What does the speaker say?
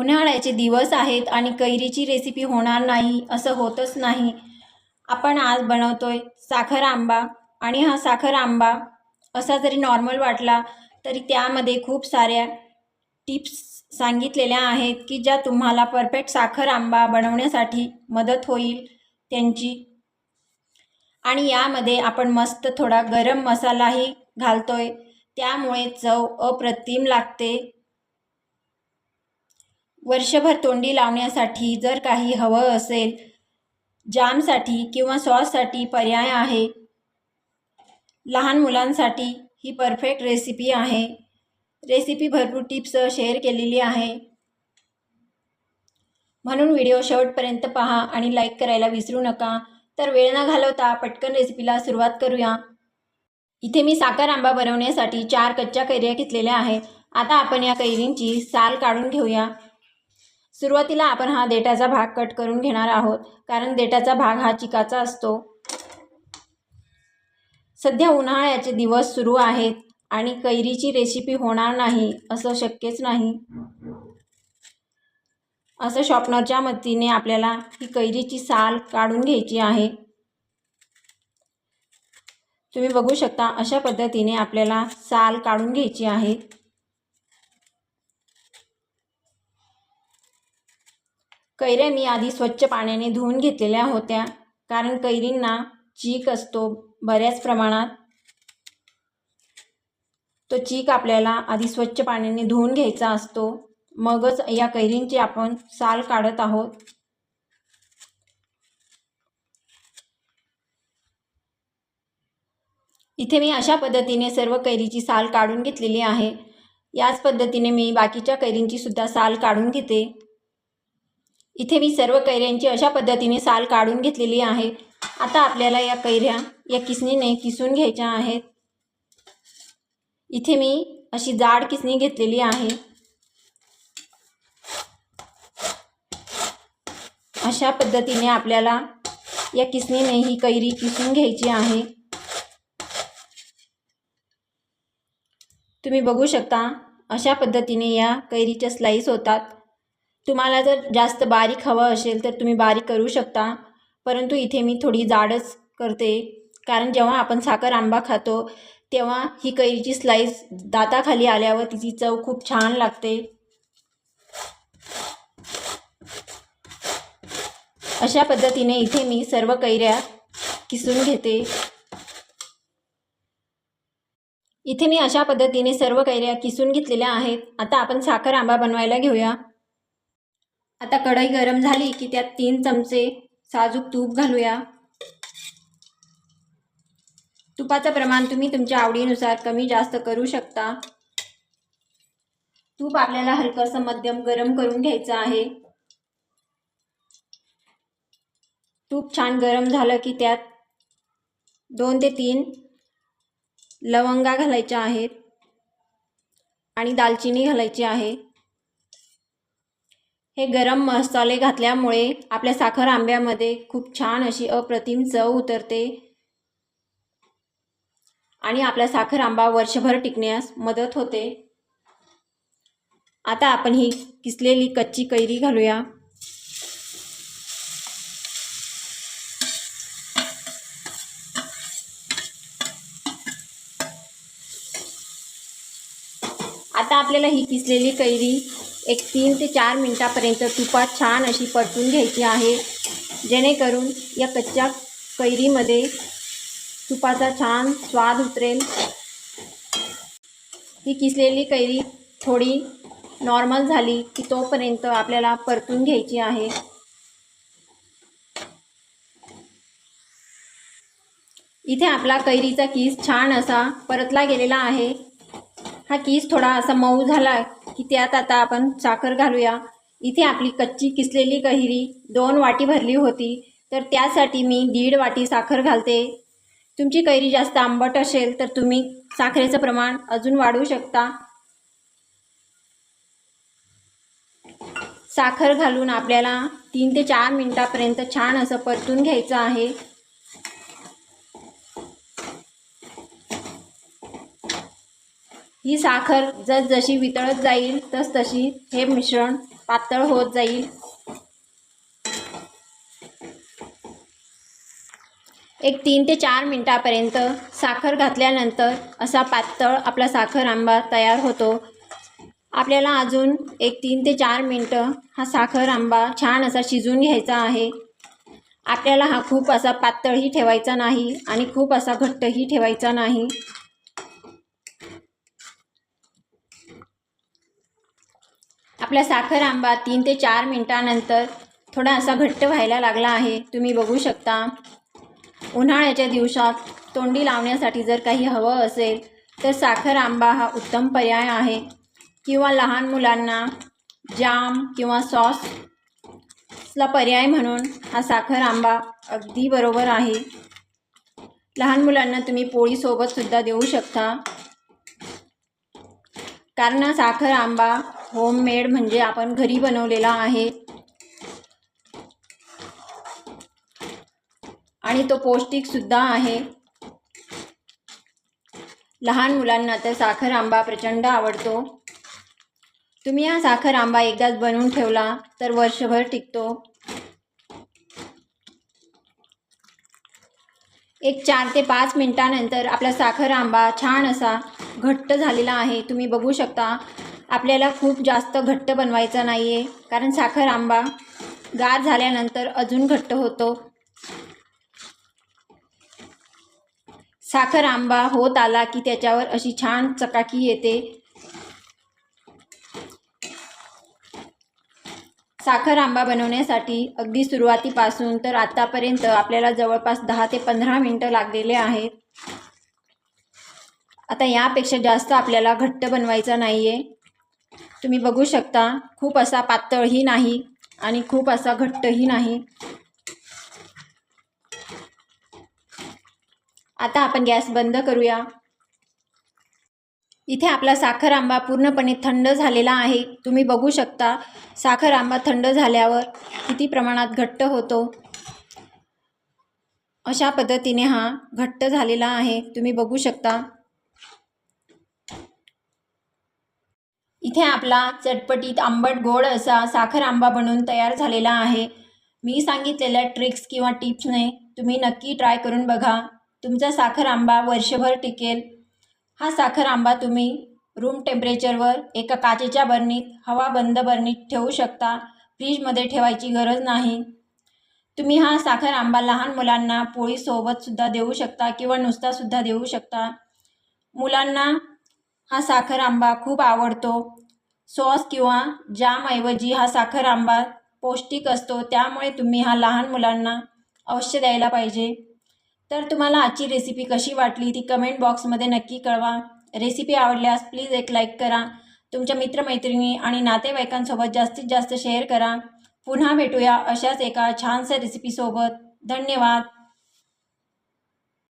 उन्हाळ्याचे दिवस आहेत आणि कैरीची रेसिपी होणार नाही असं होतच नाही. आपण आज बनवतोय साखर आंबा आणि हा साखर आंबा असा जरी नॉर्मल वाटला तरी त्यामध्ये खूप साऱ्या टिप्स सांगितलेल्या आहेत की ज्या तुम्हाला परफेक्ट साखर आंबा बनवण्यासाठी मदत होईल त्यांची. आणि यामध्ये आपण मस्त थोडा गरम मसालाही घालतोय. त्यामुळे चव अप्रतिम लागते. वर्षभर तोंडी लावण्यासाठी जर काही हवं असेल जामसाठी किंवा सॉससाठी पर्याय आहे. लहान मुलांसाठी ही परफेक्ट रेसिपी आहे. रेसिपी भरपूर टिप्स शेअर केलेली आहे. म्हणून व्हिडिओ शेवटपर्यंत पहा आणि लाईक करायला विसरू नका. तर वेळ न घालवता पटकन रेसिपीला सुरुवात करूया. इथे मी साखर आंबा बनवण्यासाठी चार कच्च्या कैऱ्या घेतलेल्या आहेत. आता आपण या कैरींची साल काढून घेऊया. सुरुवातीला आपण हा देठाचा भाग कट करून घेणार आहोत कारण देठाचा भाग हा चिकाचा असतो. सध्या उन्हाळ्याचे दिवस सुरू आहेत आणि कैरीची रेसिपी होणार नाही असं शक्यच नाही. असं शॉपनरच्या मदतीने आपल्याला ही कैरीची साल काढून घ्यायची आहे. तुम्ही बघू शकता अशा पद्धतीने आपल्याला साल काढून घ्यायची आहे. कैऱ्या मी आधी स्वच्छ पाण्याने धुवून घेतलेल्या होत्या. कारण कैरींना चीक असतो बऱ्याच प्रमाणात. तो चीक आपल्याला आधी स्वच्छ पाण्याने धुवून घ्यायचा असतो. मगच या कैरींची आपण साल काढत आहोत. इथे मी अशा पद्धतीने सर्व कैरीची साल काढून घेतलेली आहे. याच पद्धतीने मी बाकीच्या कैरींची सुद्धा साल काढून घेते. इथे मी सर्व कैऱ्यांची अशा पद्धतीने साल काढून घेतलेली आहे. आता आपल्याला या कैऱ्या या किसणीने किसून घ्यायच्या आहेत. इथे मी अशी जाड किसणी घेतलेली आहे. अशा पद्धतीने आपल्याला या किसणीने ही कैरी किसून घ्यायची आहे. तुम्ही बघू शकता अशा पद्धतीने या कैरीच्या स्लाईस होतात. तुम्हाला जर जास्त बारीक हवं असेल तर तुम्ही बारीक करू शकता. परंतु इथे मी थोडी जाडच करते. कारण जेव्हा आपण साखर आंबा खातो तेव्हा ही कैरीची स्लाईस दाताखाली आल्यावर तिची चव खूप छान लागते. अशा पद्धतीने इथे मी सर्व कैऱ्या किसून घेते. इथे मी अशा पद्धतीने सर्व कैऱ्या किसून घेतलेल्या आहेत. आता आपण साखर आंबा बनवायला घेऊया. आता कढई गरम झाली की त्यात तीन चमचे साजूक तूप घालूया. तुपाचं प्रमाण तुम्ही तुमच्या आवडीनुसार कमी जास्त करू शकता. तूप आपल्याला हलकंसं मध्यम गरम करून घ्यायचं आहे. तूप छान गरम झालं की त्यात दोन ते तीन लवंगा घालायच्या आहेत आणि दालचिनी घालायची आहे. हे गरम मसाले घातल्यामुळे आपल्या साखर आंब्यामध्ये खूप छान अशी अप्रतिम चव उतरते. आणि आपला साखर आंबा वर्षभर टिकण्यास मदत होते. आता आपण ही किसलेली कच्ची कैरी घालूया. आता आपल्याला ही किसलेली कैरी एक तीन ते चार मिनटापर्यंत तुपात छान अशी परतून घ्यायची आहे. जेणेकरून या कच्च्या कैरीमध्ये तुपाचा छान स्वाद उतरेल. ही किसलेली कैरी थोडी नॉर्मल झाली की तोपर्यंत आपल्याला परतून घ्यायची आहे. इथे आपला कैरीचा किस छान असा परतला गेलेला आहे. हा किस थोडा असा मऊ झाला की त्यात आता आपण साखर घालूया. इथे आपली कच्ची किसलेली कैरी दोन वाटी भरली होती तर त्यासाठी मी दीड वाटी साखर घालते. तुमची कैरी जास्त आंबट असेल तर तुम्ही साखरेचं प्रमाण अजून वाढवू शकता. साखर घालून आपल्याला तीन ते चार मिनटापर्यंत छान असं परतून घ्यायचं आहे. ही साखर जसजशी वितळत जाईल तस तशी हे मिश्रण पातळ होत जाईल. एक तीन ते चार मिनटापर्यंत साखर घातल्यानंतर असा पातळ आपला साखर आंबा तयार होतो. आपल्याला अजून एक तीन ते चार मिनटं हा साखर आंबा छान असा शिजून घ्यायचा आहे. आपल्याला हा खूप असा पातळही ठेवायचा नाही आणि खूप असा घट्टही ठेवायचा नाही. आपला साखर आंबा तीन ते चार मिनटानंतर थोडा असा घट्ट व्हायला लागला आहे. तुम्ही बघू शकता. उन्हाळ्याच्या दिवसात तोंडी लावण्यासाठी जर काही हवं असेल तर साखर आंबा हा उत्तम पर्याय आहे. किंवा लहान मुलांना जाम किंवा सॉसला पर्याय म्हणून हा साखर आंबा अगदी बरोबर आहे. लहान मुलांना तुम्ही पोळीसोबतसुद्धा देऊ शकता. कारण साखर आंबा होममेड म्हणजे आपण घरी बनवलेला आहे. आणि तो पौष्टिकसुद्धा आहे. लहान मुलांना तर साखर आंबा प्रचंड आवडतो. तुम्ही हा साखर आंबा एकदाच बनवून ठेवला तर वर्षभर टिकतो. एक चार ते पाच मिनटानंतर आपला साखर आंबा छान असा घट्ट झालेला आहे. तुम्ही बघू शकता आपल्याला खूप जास्त घट्ट बनवायचा नाही आहे कारण साखर आंबा गार झाल्यानंतर अजून घट्ट होतो. साखर आंबा होत आला की त्याच्यावर अशी छान चकाकी येते. साखर आंबा बनवण्यासाठी अगदी सुरुवातीपासून तर आतापर्यंत आपल्याला जवळपास दहा ते पंधरा मिनटं लागलेले आहेत. आता यापेक्षा जास्त आपल्याला घट्ट बनवायचा नाही आहे तुम्ही बघू शकता खूप असा पातळही नाही आणि खूप असा घट्टही नाही. आता आपण गॅस बंद करूया. इथे आपला साखर आंबा पूर्णपणे थंड झालेला आहे. तुम्ही बघू शकता साखर आंबा थंड झाल्यावर किती प्रमाणात घट्ट होतो. अशा पद्धतीने हा घट्ट झालेला आहे. तुम्ही बघू शकता. इथे आपला चटपटीत आंबट गोड असा साखर आंबा बनवून तयार झालेला आहे. मी सांगितलेल्या ट्रिक्स किंवा टिप्सने तुम्ही नक्की ट्राय करून बघा. तुमचा साखर आंबा वर्षभर टिकेल. हा साखर आंबा तुम्ही रूम टेम्परेचरवर एका काचेच्या बरणीत हवा बंद बरणीत ठेवू शकता. फ्रीजमध्ये ठेवायची गरज नाही. तुम्ही हा साखर आंबा लहान मुलांना पोळीसोबतसुद्धा देऊ शकता किंवा नुसतासुद्धा देऊ शकता. मुलांना हा साखर आंबा खूप आवडतो. सॉस किंवा जामऐवजी हा साखर आंबा पौष्टिक असतो त्यामुळे तुम्ही हा लहान मुलांना अवश्य द्यायला पाहिजे. तर तुम्हाला आजची रेसिपी कशी वाटली ती कमेंट बॉक्समध्ये नक्की कळवा. रेसिपी आवडल्यास प्लीज एक लाईक करा. तुमच्या मित्रमैत्रिणी आणि नातेवाईकांसोबत जास्तीत जास्त शेअर करा. पुन्हा भेटूया अशाच एका छानशा रेसिपीसोबत धन्यवाद.